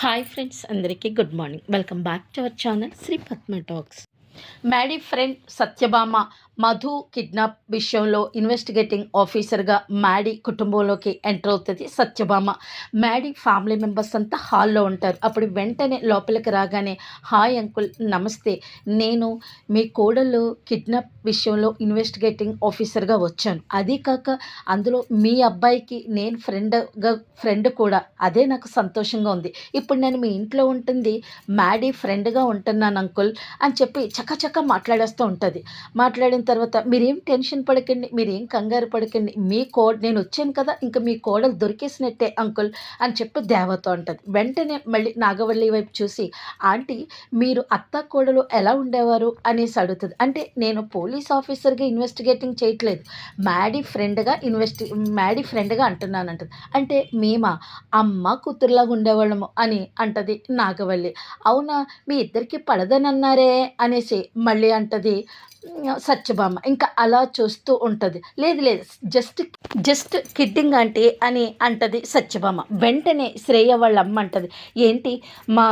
Hi friends అందరికీ good morning. Welcome back to our channel Shri Padma talks. Maddy friend Satyabhama Madhu kidnap విషయంలో investigating ఆఫీసర్గా Maddy కుటుంబంలోకి enter అవుతుంది Satyabhama. Maddy family members అంతా హాల్లో ఉంటారు. అప్పుడు వెంటనే లోపలికి రాగానే హాయ్ అంకుల్ నమస్తే. నేను మీ కోడలు కిడ్నాప్ విషయంలో ఇన్వెస్టిగేటింగ్ ఆఫీసర్గా వచ్చాను. అది కాక అందులో మీ అబ్బాయికి నేను ఫ్రెండ్గా ఫ్రెండ్ కూడా. అదే నాకు సంతోషంగా ఉంది. ఇప్పుడు నేను మీ ఇంట్లో ఉంటుంది మ్యాడీ ఫ్రెండ్గా ఉంటున్నాను అంకుల్ అని చెప్పి చక్కచక్క మాట్లాడేస్తూ ఉంటుంది. మాట్లాడిన తర్వాత మీరేం టెన్షన్ పడకండి మీరేం కంగారు పడకండి. మీ కో నేను వచ్చాను కదా ఇంకా మీ కోడలు దొరికేసినట్టే అంకుల్ అని చెప్పి దేవతో అంటుంది. వెంటనే మళ్ళీ నాగవల్లి వైపు చూసి ఆంటీ మీరు అత్త కోడలు ఎలా ఉండేవారు? అనేసి అడుగుతుంది. అంటే నేను పోలీస్ ఆఫీసర్గా ఇన్వెస్టిగేటింగ్ చేయట్లేదు. మ్యాడీ ఫ్రెండ్గా ఇన్వెస్టి మ్యాడీ ఫ్రెండ్గా అంటున్నాను అంటది అంటే మేమా? అమ్మ కూతురులాగా ఉండేవాళ్ళము అని అంటది నాగవల్లి. అవునా మీ ఇద్దరికి పడదనన్నారే? అనేసి మళ్ళీ అంటది సత్యభామ ఇంకా అలా చూస్తూ ఉంటుంది. లేదు లేదు. జస్ట్ జస్ట్ కిడ్డింగ్ అంటే అని అంటది సత్యభామ. వెంటనే శ్రేయ వాళ్ళ అమ్మ అంటది. ఏంటి మా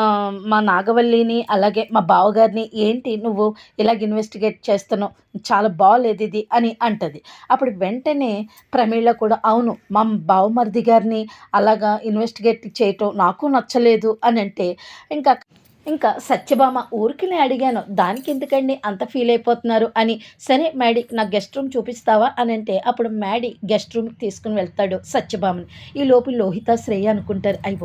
మా నాగవల్లిని అలాగే మా బావగారిని ఏంటి నువ్వు ఇలాగ ఇన్వెస్టిగేట్ చేస్తున్నావు? చాలా బాగాలేదు ఇది అని అంటది. అప్పుడు వెంటనే ప్రమీళ కూడా అవును మా బావమరిది గారిని అలాగా ఇన్వెస్టిగేట్ చేయటం నాకు నచ్చలేదు అని అంటే ఇంకా ఇంకా సత్యభామ ఊరికినే అడిగాను దానికి ఎందుకండి అంత ఫీల్ అయిపోతున్నారు? అని. సరే మ్యాడీ నా గెస్ట్ రూమ్ చూపిస్తావా? అని అంటే అప్పుడు మ్యాడీ గెస్ట్ రూమ్కి తీసుకుని వెళ్తాడు సత్యభామని. ఈ లోపు లోహిత శ్రేయ అనుకుంటారు అయ్యి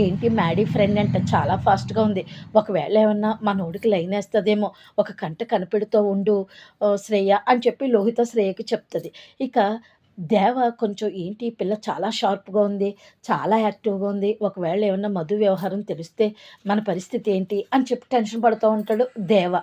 ఏంటి మ్యాడీ ఫ్రెండ్ అంటే చాలా ఫాస్ట్గా ఉంది. ఒకవేళ ఏమన్నా మా నోడికి లైన్ వేస్తుందేమో ఒక కంట కనిపెడుతూ ఉండు శ్రేయ అని చెప్పి లోహిత శ్రేయకి చెప్తుంది. ఇక దేవ కొంచెం ఏంటి? పిల్ల చాలా షార్ప్గా ఉంది చాలా యాక్టివ్గా ఉంది. ఒకవేళ ఏమన్నా మధు వ్యవహారం తెలిస్తే మన పరిస్థితి ఏంటి? అని చెప్పి టెన్షన్ పడుతూ ఉంటాడు దేవ.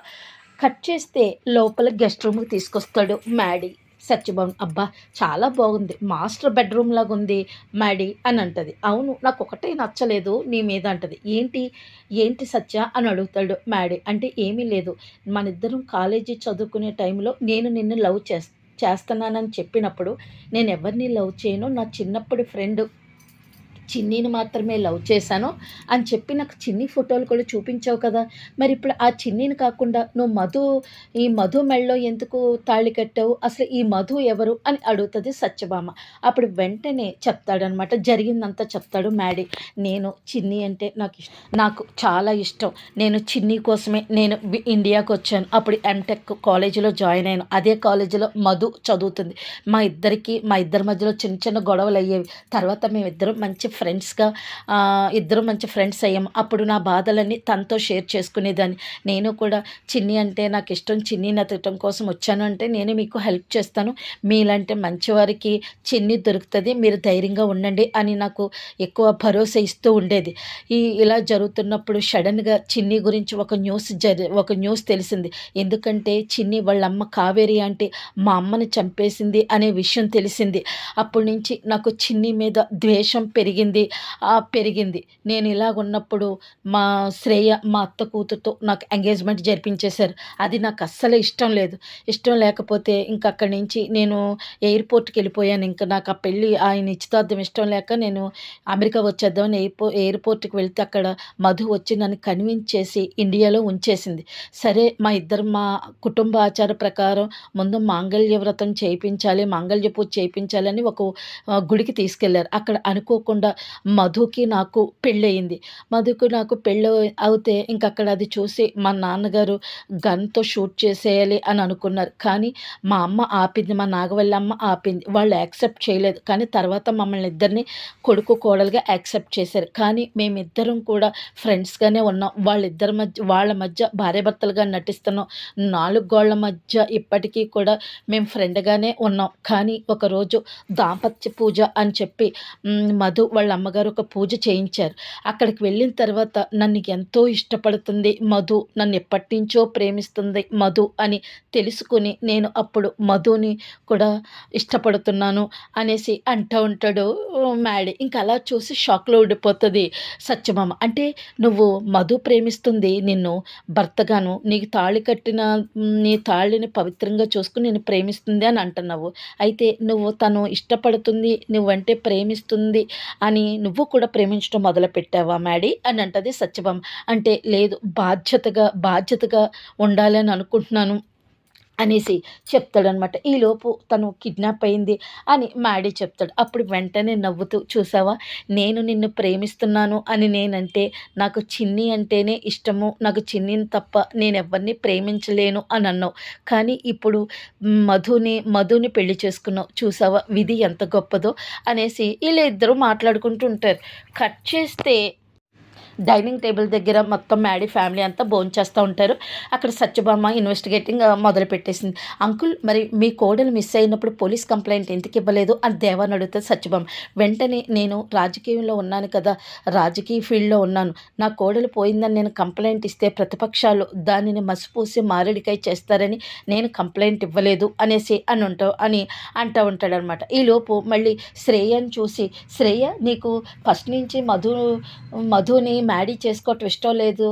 కట్ చేస్తే లోపల గెస్ట్ రూమ్కి తీసుకొస్తాడు మ్యాడీ. సత్యభవన్ అబ్బా చాలా బాగుంది. మాస్టర్ బెడ్రూమ్ లాగా ఉంది మ్యాడీ అని అంటది. అవును నాకు ఒకటే నచ్చలేదు నీ మీద అంటది. ఏంటి? ఏంటి సత్య? అని అడుగుతాడు మ్యాడీ. అంటే ఏమీ లేదు. మన ఇద్దరం కాలేజీ చదువుకునే టైంలో నేను నిన్ను లవ్ చేస్తాను చేస్తున్నానని చెప్పినప్పుడు నేను ఎవరిని లవ్ చేయను. నా చిన్నప్పటి ఫ్రెండ్ చిన్నీని మాత్రమే లవ్ చేశాను అని చెప్పి నాకు చిన్ని ఫోటోలు కూడా చూపించావు కదా. మరి ఇప్పుడు ఆ చిన్నీని కాకుండా నువ్వు మధు ఈ మధు మెళ్ళలో ఎందుకు తాళి కట్టావు? అసలు ఈ మధు ఎవరు అని అడుగుతుంది సత్యభామ. అప్పుడు వెంటనే చెప్తాడనమాట జరిగిందంతా చెప్తాడు మ్యాడీ. నేను చిన్ని అంటే నాకు నాకు చాలా ఇష్టం. నేను చిన్ని కోసమే నేను ఇండియాకు ఇండియాకి వచ్చాను. అప్పుడు ఎంటెక్ కాలేజీలో జాయిన్ అయ్యాను. అదే కాలేజీలో మధు చదువుతుంది. మా ఇద్దరికి మా ఇద్దరి మధ్యలో చిన్న చిన్న గొడవలు అయ్యేవి. తర్వాత మేమిద్దరం మంచి ఫ్రెండ్స్గా ఇద్దరు మంచి ఫ్రెండ్స్ అయ్యాం. అప్పుడు నా బాధలన్నీ తనతో షేర్ చేసుకునేదాన్ని. నేను కూడా చిన్ని అంటే నాకు ఇష్టం చిన్ని నతకటం కోసం వచ్చాను అంటే నేను మీకు హెల్ప్ చేస్తాను. మీలాంటి మంచివారికి చిన్ని దొరుకుతుంది మీరు ధైర్యంగా ఉండండి అని నాకు ఎక్కువ భరోసా ఇస్తూ ఉండేది. ఈ ఇలా జరుగుతున్నప్పుడు సడన్గా చిన్ని గురించి ఒక న్యూస్ జరి ఒక న్యూస్ తెలిసింది. ఎందుకంటే చిన్ని వాళ్ళ అమ్మ కావేరి అంటే మా అమ్మని చంపేసింది అనే విషయం తెలిసింది. అప్పటి నుంచి నాకు చిన్ని మీద ద్వేషం పెరిగింది. పెరిగింది పెరిగింది. నేను ఇలాగ ఉన్నప్పుడు మా శ్రేయ మా అత్త కూతురుతో నాకు ఎంగేజ్మెంట్ జరిపించేశారు. అది నాకు అస్సలు ఇష్టం లేదు. ఇష్టం లేకపోతే ఇంకా అక్కడి నుంచి నేను ఎయిర్పోర్ట్కి వెళ్ళిపోయాను ఇంకా నాకు ఆ పెళ్ళి ఆయన నిశ్చితార్థం ఇష్టం లేక నేను అమెరికా వచ్చేద్దామని ఎయిర్పో ఎయిర్పోర్ట్కి వెళ్తే అక్కడ మధు వచ్చి నన్ను కన్విన్స్ చేసి ఇండియాలో ఉంచేసింది. సరే మా ఇద్దరు మా కుటుంబ ఆచార ప్రకారం ముందు మాంగళ్య వ్రతం చేయించాలి మాంగళ్య పూజ చేయించాలని ఒక గుడికి తీసుకెళ్ళారు అక్కడ అనుకోకుండా మధుకి నాకు పెళ్ళయింది. మధుకు నాకు పెళ్ళి అవుతే ఇంక అక్కడ అది చూసి మా నాన్నగారు గన్తో షూట్ చేసేయాలి అని అనుకున్నారు. కానీ మా అమ్మ ఆపింది మా నాగవల్లి అమ్మ ఆపింది. వాళ్ళు యాక్సెప్ట్ చేయలేదు. కానీ తర్వాత మమ్మల్ని ఇద్దరిని కొడుకు కోడలుగా యాక్సెప్ట్ చేశారు. కానీ మేమిద్దరం కూడా ఫ్రెండ్స్గానే ఉన్నాం. వాళ్ళిద్దరి మధ్య వాళ్ళ మధ్య భార్యాభర్తలుగా నటిస్తున్నాం నాలుగు గోళ్ళ మధ్య ఇప్పటికీ కూడా మేము ఫ్రెండ్గానే ఉన్నాం. కానీ ఒకరోజు దాంపత్య పూజ అని చెప్పి మధు వాళ్ళ వాళ్ళ అమ్మగారు ఒక పూజ చేయించారు. అక్కడికి వెళ్ళిన తర్వాత నన్ను ఎంతో ఇష్టపడుతుంది. మధు నన్ను ఎప్పటి నుంచో ప్రేమిస్తుంది మధు అని తెలుసుకుని నేను అప్పుడు మధుని కూడా ఇష్టపడుతున్నాను అనేసి అంటూ ఉంటాడు మ్యాడీ. ఇంకా అలా చూసి షాక్లో ఉండిపోతుంది సత్యమామ. అంటే నువ్వు మధు ప్రేమిస్తుంది నిన్ను భర్తగాను నీకు తాళి కట్టిన నీ తాళిని పవిత్రంగా చూసుకుని నేను ప్రేమిస్తుంది అని అంటున్నావు. అయితే నువ్వు తను ఇష్టపడుతుంది నువ్వంటే ప్రేమిస్తుంది అని నువ్వు కూడా ప్రేమించడం మొదలుపెట్టావా మ్యాడీ? అని అంటది సత్యభామ. అంటే లేదు బాధ్యతగా బాధ్యతగా ఉండాలని అనుకుంటున్నాను. అనేసి చెప్తాడనమాట ఈలోపు తను కిడ్నాప్ అయింది అని మ్యాడీ చెప్తాడు. అప్పుడు వెంటనే నవ్వుతూ చూసావా? నేను నిన్ను ప్రేమిస్తున్నాను అని నేనంటే నాకు చిన్ని అంటేనే ఇష్టము. నాకు చిన్నిని తప్ప నేను ఎవరిని ప్రేమించలేను అని అన్నావు. కానీ ఇప్పుడు మధుని మధుని పెళ్ళి చేసుకున్నావు. చూసావా? విధి ఎంత గొప్పదో అనేసి వీళ్ళిద్దరూ ఇద్దరు మాట్లాడుకుంటూ ఉంటారు. కట్ చేస్తే డైనింగ్ టేబుల్ దగ్గర మొత్తం మ్యాడీ ఫ్యామిలీ అంతా భోంచేస్తూ ఉంటారు. అక్కడ సత్యభామ ఇన్వెస్టిగేటింగ్ మొదలు పెట్టేసింది. అంకుల్ మరి మీ కోడలు మిస్ అయినప్పుడు పోలీస్ కంప్లైంట్ ఎందుకు ఇవ్వలేదు? అని దేవాన్ని అడుగుతుంది సత్యభామ. వెంటనే నేను రాజకీయంలో ఉన్నాను కదా రాజకీయ ఫీల్డ్లో ఉన్నాను. నా కోడలు పోయిందని నేను కంప్లైంట్ ఇస్తే ప్రతిపక్షాలు దానిని మసిపూసి మారేడికాయ చేస్తారని నేను కంప్లైంట్ ఇవ్వలేదు అనేసి అని ఉంటావు అని అంటూ ఉంటాడనమాట. ఈలోపు మళ్ళీ శ్రేయని చూసి శ్రేయ నీకు ఫస్ట్ నుంచి మధు మధుని మ్యాడీ చేసుకోవటం ఇష్టం లేదు.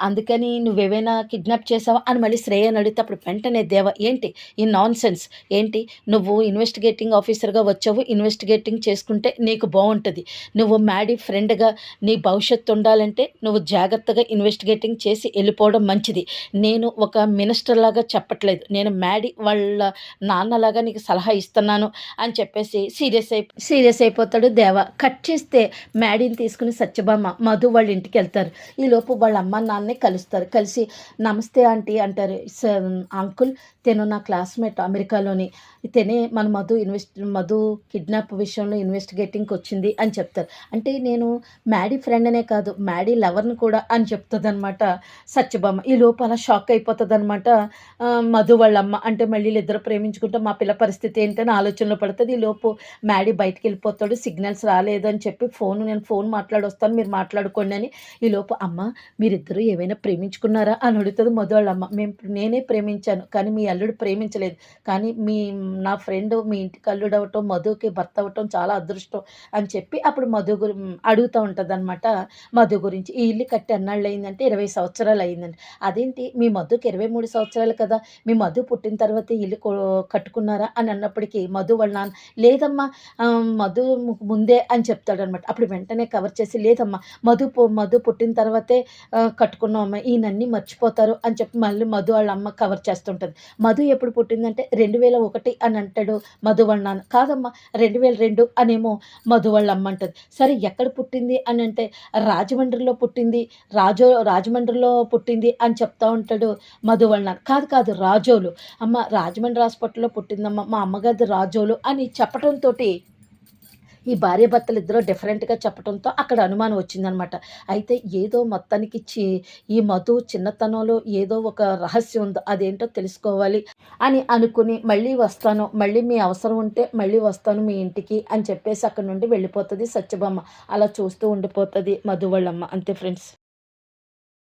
అందుకని నువ్వేమైనా కిడ్నాప్ చేసావా? అని మళ్ళీ శ్రేయని అడిగితే అప్పుడు వెంటనే దేవ ఏంటి ఈ నాన్ సెన్స్ ఏంటి? నువ్వు ఇన్వెస్టిగేటింగ్ ఆఫీసర్గా వచ్చావు. ఇన్వెస్టిగేటింగ్ చేసుకుంటే నీకు బాగుంటుంది నువ్వు మ్యాడీ ఫ్రెండ్గా నీ భవిష్యత్తు ఉండాలంటే నువ్వు జాగ్రత్తగా ఇన్వెస్టిగేటింగ్ చేసి వెళ్ళిపోవడం మంచిది. నేను ఒక మినిస్టర్ లాగా చెప్పట్లేదు. నేను మ్యాడీ వాళ్ళ నాన్నలాగా నీకు సలహా ఇస్తున్నాను అని చెప్పేసి సీరియస్ అయి సీరియస్ అయిపోతాడు దేవ. కట్ చేస్తే మ్యాడీని తీసుకుని సత్యభామ మధు వాళ్ళ వాళ్ళ ఇంటికి వెళ్తారు. ఈలోపు వాళ్ళ అమ్మ నాన్నే కలుస్తారు. కలిసి నమస్తే ఆంటీ అంటారు. అంకుల్ తను నా క్లాస్మేట్ అమెరికాలోని అయితేనే మన మధు ఇన్వెస్ట్ మధు కిడ్నాప్ విషయంలో ఇన్వెస్టిగేటింగ్కి వచ్చింది అని చెప్తారు. అంటే నేను మ్యాడీ ఫ్రెండ్ అనే కాదు మ్యాడీ లవర్ని కూడా అని చెప్తుంది అనమాట సత్యభామ. ఈ లోపల షాక్ అయిపోతుంది అనమాట మధు వాళ్ళమ్మ. అంటే మళ్ళీ ఇద్దరు ప్రేమించుకుంటే మా పిల్ల పరిస్థితి ఏంటని ఆలోచనలో పడుతుంది. ఈ లోపు మ్యాడీ బయటికి వెళ్ళిపోతాడు సిగ్నల్స్ రాలేదు అని చెప్పి ఫోన్ నేను ఫోన్ మాట్లాడొస్తాను మీరు మాట్లాడుకోండి అని. ఈ లోపు అమ్మ మీరిద్దరూ ఏమైనా ప్రేమించుకున్నారా అని అడుగుతుంది మధు వాళ్ళ అమ్మ మేము నేనే ప్రేమించాను కానీ మీ అల్లుడు ప్రేమించలేదు. కానీ మీ నా ఫ్రెండ్ మీ ఇంటికి అల్లుడు అవ్వటం మధుకి భర్త అవ్వటం చాలా అదృష్టం అని చెప్పి అప్పుడు మధు గురి అడుగుతూ ఉంటుంది అనమాట మధు గురించి ఈ ఇల్లు కట్టి అన్నాళ్ళు అయిందంటే ఇరవై సంవత్సరాలు అయిందండి అదేంటి మీ మధుకి ఇరవై మూడు సంవత్సరాలు కదా మీ మధు పుట్టిన తర్వాత ఇల్లు కట్టుకున్నారా అని అన్నప్పటికీ మధు వాళ్ళ నాన్న లేదమ్మా మధు ముందే అని చెప్తాడనమాట అప్పుడు వెంటనే కవర్ చేసి లేదమ్మా మధు మధు పుట్టిన తర్వాతే కట్టుకున్నామమ్మా ఈయనన్నీ మర్చిపోతారు అని చెప్పి మళ్ళీ మధు వాళ్ళ అమ్మ కవర్ చేస్తుంటుంది. మధు ఎప్పుడు పుట్టిందంటే రెండు వేల ఒకటి అని అంటాడు మధు నాన్న కాదమ్మా రెండు వేల రెండు అనేమో మధు అమ్మ అంటుంది సరే ఎక్కడ పుట్టింది అని అంటే రాజమండ్రిలో పుట్టింది రాజో రాజమండ్రిలో పుట్టింది అని చెప్తా ఉంటాడు మధువళ్ళ నాన్న కాదు కాదు రాజోలు. అమ్మ రాజమండ్రి హాస్పిటల్లో పుట్టిందమ్మ మా అమ్మగారిది రాజోలు అని చెప్పడంతో ఈ భార్యాభర్తలు ఇద్దరు డిఫరెంట్గా చెప్పడంతో అక్కడ అనుమానం వచ్చిందనమాట. అయితే ఏదో మొత్తానికి చి ఈ మధు చిన్నతనంలో ఏదో ఒక రహస్యం ఉందో అదేంటో తెలుసుకోవాలి అని అనుకుని మళ్ళీ వస్తాను మళ్ళీ మీ అవసరం ఉంటే మళ్ళీ వస్తాను మీ ఇంటికి అని చెప్పేసి అక్కడ నుండి వెళ్ళిపోతుంది సత్యభామ. అలా చూస్తూ ఉండిపోతుంది మధు వాళ్ళమ్మ. అంతే ఫ్రెండ్స్